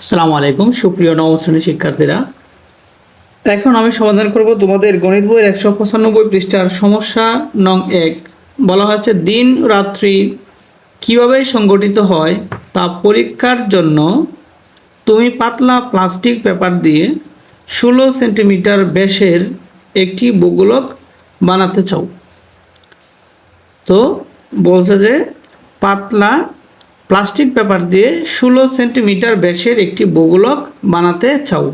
আসসালামু আলাইকুম, সুপ্রিয় নবম শ্রেণির শিক্ষার্থীরা। এখন আমি সমাধান করব তোমাদের গণিত বইয়ের একশো পঁচানব্বই পৃষ্ঠার সমস্যা নং এক। বলা হয়েছে, দিন রাত্রি কীভাবে সংগঠিত হয় তা পরীক্ষার জন্য তুমি পাতলা প্লাস্টিক পেপার দিয়ে ষোলো সেন্টিমিটার ব্যাসের একটি বগুলক বানাতে চাও। তো বলছে যে, পাতলা প্লাস্টিক পেপার দিয়ে ষোলো সেন্টিমিটার ব্যাসের একটি বগুলক বানাতে চাও।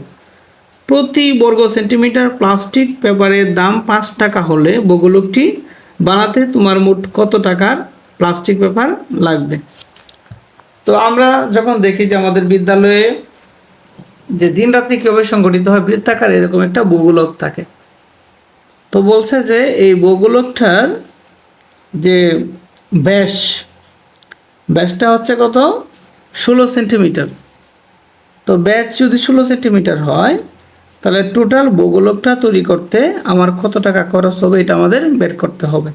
প্রতি বর্গ সেন্টিমিটার প্লাস্টিক পেপারের দাম পাঁচ টাকা হলে বগুলকটি বানাতে তোমার মোট কত টাকার প্লাস্টিক পেপার লাগবে? তো আমরা যখন দেখি যে আমাদের বিদ্যালয়ে যে দিন রাত্রি কীভাবে সংগঠিত হয়, বৃত্তাকার এরকম একটা বগুলক থাকে। তো বলছে যে এই বগুলকটার যে ব্যাস ব্যাসটা হচ্ছে কত? ষোলো সেন্টিমিটার। তো ব্যাস যদি ষোলো সেন্টিমিটার হয়, তাহলে টোটাল বগুলকটা তৈরি করতে আমার কত টাকা খরচ হবে এটা আমাদের বের করতে হবে।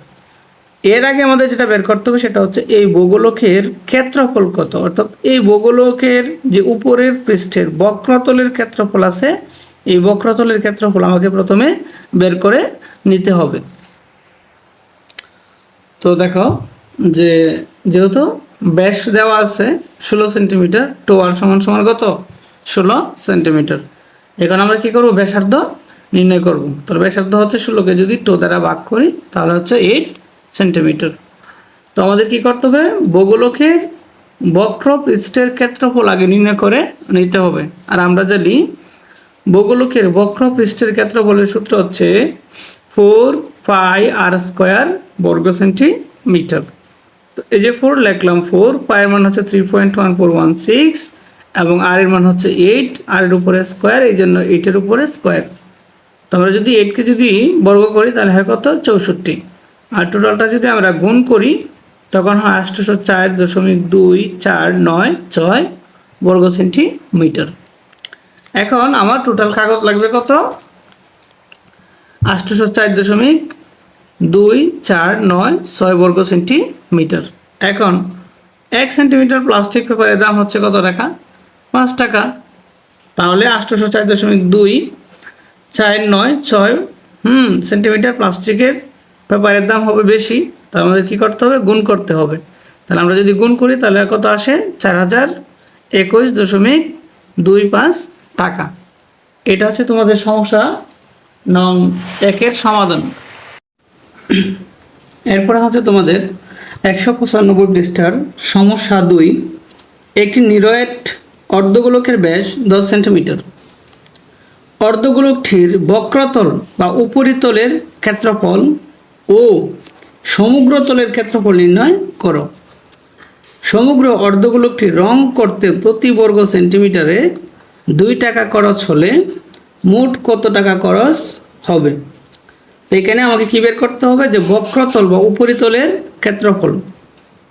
এর আগে আমাদের যেটা বের করতে হবে সেটা হচ্ছে এই বগুলকের ক্ষেত্রফল কত? অর্থাৎ এই বগুলকের যে উপরের পৃষ্ঠের বক্রতলের ক্ষেত্রফল আছে, এই বক্রতলের ক্ষেত্রফল আমাকে প্রথমে বের করে নিতে হবে। তো দেখো যে যেহেতু ব্যাস দেওয়া আছে ষোলো সেন্টিমিটার টোয়াল সমান সমান কত? ষোলো সেন্টিমিটার। এখন আমরা কি করব? ব্যাসার্ধ নির্ণয় করব। তাহলে ব্যাসার্ধ হচ্ছে ষোলোকে যদি টো দ্বারা ভাগ করি, তাহলে হচ্ছে এইট সেন্টিমিটার। তো আমাদের কি করতে হবে? বগুলকের বক্র পৃষ্ঠের ক্ষেত্রফল আগে নির্ণয় করে নিতে হবে। আর আমরা জানি বগুলকের বক্র পৃষ্ঠের ক্ষেত্রফলের সূত্র হচ্ছে ফোর পাই আর স্কোয়ার বর্গ সেন্টিমিটার। তো এই যে ফোর লিখলাম ফোর পায়ের মান হচ্ছে three point one four one six এবং আর এর মান হচ্ছে এইট আর এর উপরে স্কোয়ার এই জন্য এইটের উপরে স্কোয়ার তো আমরা যদি এইটকে যদি বর্গ করি, তাহলে হয় কত? চৌষট্টি। আর টোটালটা যদি আমরা গুণ করি, তখন হয় আটশোশো চার দশমিক দুই চার নয় ছয় বর্গ সেন্টিমিটার। এখন আমার টোটাল কাগজ লাগবে কত? আটশোশো চার দশমিক দুই, চার, নয়, ছয় বর্গ সেন্টিমিটার। এখন, এক সেন্টিমিটার প্লাস্টিক পেপারের দাম হচ্ছে কত টাকা? পাঁচ টাকা। তাহলে আটশোশো চার দশমিক দুই, চার, নয়, ছয়, হুম, সেন্টিমিটার প্লাস্টিকের পেপারের দাম হবে বেশি। তার আমাদের কী করতে হবে? গুণ করতে হবে। তাহলে আমরা যদি গুণ করি, তাহলে কত আসে? চার হাজার একুশ দশমিক দুই পাঁচ টাকা। এটা হচ্ছে তোমাদের সমস্যা নং একের সমাধান। এরপরে হচ্ছে তোমাদের একশো পঁচানব্বই পৃষ্ঠার সমস্যা দুই। একটি নিরয়েট অর্ধগোলকের ব্যাস দশ সেন্টিমিটার। অর্ধগোলকটির বক্রতল বা উপরিতলের ক্ষেত্রফল ও সমগ্র তলের ক্ষেত্রফল নির্ণয় করো। সমগ্র অর্ধগোলকটি রং করতে প্রতি বর্গ সেন্টিমিটারে দুই টাকা খরচ হলে মোট কত টাকা খরচ হবে? এখানে আমাকে কি বের করতে হবে? যে বক্রতল বা উপরিতলের ক্ষেত্রফল।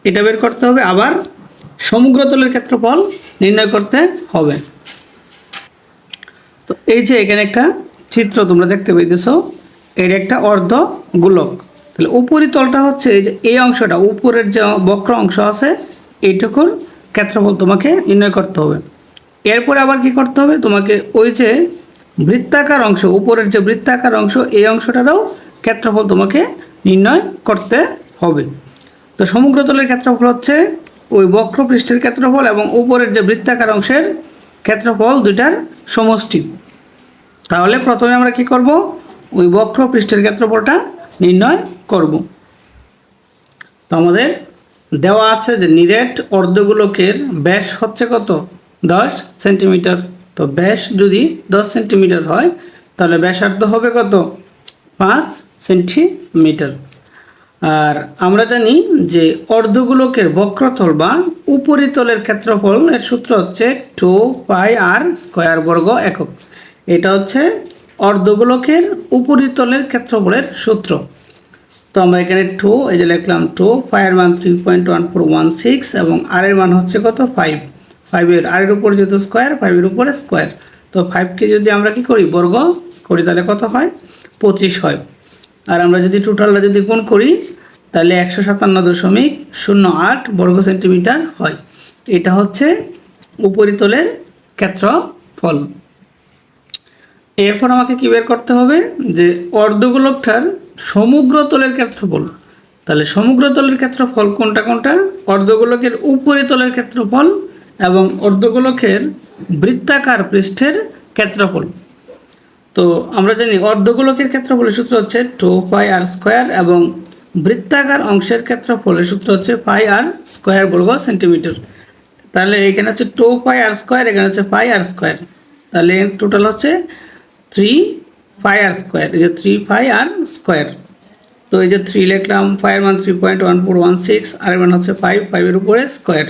এটা বের করতে হবে, আবার সমগ্রতলের ক্ষেত্রফল নির্ণয় করতে হবে। তো এই যে এখানে একটা চিত্র তোমরা দেখতে পাইতেছো, এর একটা অর্ধ গোলক তাহলে উপরিতলটা হচ্ছে যে এই অংশটা, উপরের যে বক্র অংশ আছে, এইটুকুর ক্ষেত্রফল তোমাকে নির্ণয় করতে হবে। এরপরে আবার কি করতে হবে? তোমাকে ওই যে বৃত্তাকার অংশ, উপরের যে বৃত্তাকার অংশ, এই অংশটারও ক্ষেত্রফল তোমাকে নির্ণয় করতে হবে। তো সমগ্রতলের ক্ষেত্রফল হচ্ছে ওই বক্রপৃষ্ঠের ক্ষেত্রফল এবং উপরের যে বৃত্তাকার অংশের ক্ষেত্রফল দুইটার সমষ্টি। তাহলে প্রথমে আমরা কি করব? ওই বক্রপৃষ্ঠের ক্ষেত্রফলটা নির্ণয় করব। তো আমাদের দেওয়া আছে যে নিরেট অর্ধগোলকের ব্যাস হচ্ছে কত? দশ সেন্টিমিটার। তো ব্যাস যদি দশ সেন্টিমিটার হয়, তাহলে ব্যাসার্ধ হবে কত? পাঁচ সেন্টিমিটার। আর আমরা জানি যে অর্ধগোলকের বক্রতল বা উপরিতলের ক্ষেত্রফল এর সূত্র হচ্ছে টু পাই আর স্কোয়ার বর্গ একক। এটা হচ্ছে অর্ধগোলকের উপরিতলের ক্ষেত্রফলের সূত্র। তো আমরা এখানে টু এই যে লিখলাম টু পায়ের মান three point one four one six এবং আর এর মান হচ্ছে কত? ফাইভ ফাইভের আর এর উপরে যেহেতু স্কোয়ার ফাইভের উপরে স্কোয়ার তো ফাইভকে যদি আমরা কি করি, বর্গ করি, তাহলে কত হয়? পঁচিশ হয়। আর আমরা যদি টোটালটা যদি গুণ করি, তাহলে একশো সাতান্ন দশমিক শূন্য আট বর্গ সেন্টিমিটার হয়। এটা হচ্ছে উপরিতলের ক্ষেত্রফল। এরপর আমাকে কি বের করতে হবে? যে অর্ধগোলকটার সমগ্র তলের ক্ষেত্রফল। তাহলে সমগ্র তলের ক্ষেত্রফল কোনটা কোনটা? অর্ধগোলকের উপরিতলের ক্ষেত্রফল এবং অর্ধগোলকের বৃত্তাকার পৃষ্ঠের ক্ষেত্রফল। তো আমরা জানি অর্ধগোলকের ক্ষেত্রফলের সূত্র হচ্ছে টু পাই আর স্কোয়ার এবং বৃত্তাকার অংশের ক্ষেত্রফলের সূত্র হচ্ছে পাই আর স্কোয়ার বর্গ সেন্টিমিটার তাহলে এখানে হচ্ছে টু পাই আর স্কোয়ার এখানে হচ্ছে পাই আর স্কোয়ার তাহলে টোটাল হচ্ছে থ্রি পাই আর স্কোয়ার এই যে থ্রি পাই আর স্কোয়ার তো এই যে থ্রি লিখলাম five one three point one four one six r মান হচ্ছে ফাইভ ফাইভের উপরে স্কোয়ার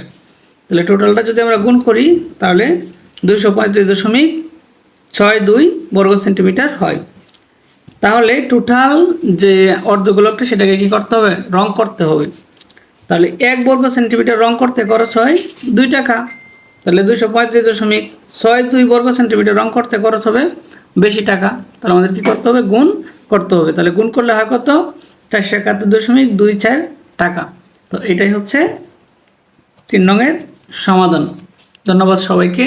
তাহলে টোটালটা যদি আমরা গুণ করি, তাহলে দুইশো পঁয়ত্রিশ দশমিক ছয় দুই বর্গ সেন্টিমিটার হয়। তাহলে টোটাল যে অর্ধগোলকটা সেটাকে কি করতে হবে? রং করতে হবে। তাহলে এক বর্গ সেন্টিমিটার রং করতে খরচ হয় দুই টাকা। তাহলে দুইশো পঁয়ত্রিশ দশমিক ছয় দুই বর্গ সেন্টিমিটার রং করতে খরচ হবে বেশি টাকা। তাহলে আমাদের কি করতে হবে? গুণ করতে হবে। তাহলে গুণ করলে হয় কত? চারশো একাত্তর দশমিক দুই চার টাকা। তো এটাই হচ্ছে তিন রঙের সমাধান। ধন্যবাদ সবাইকে।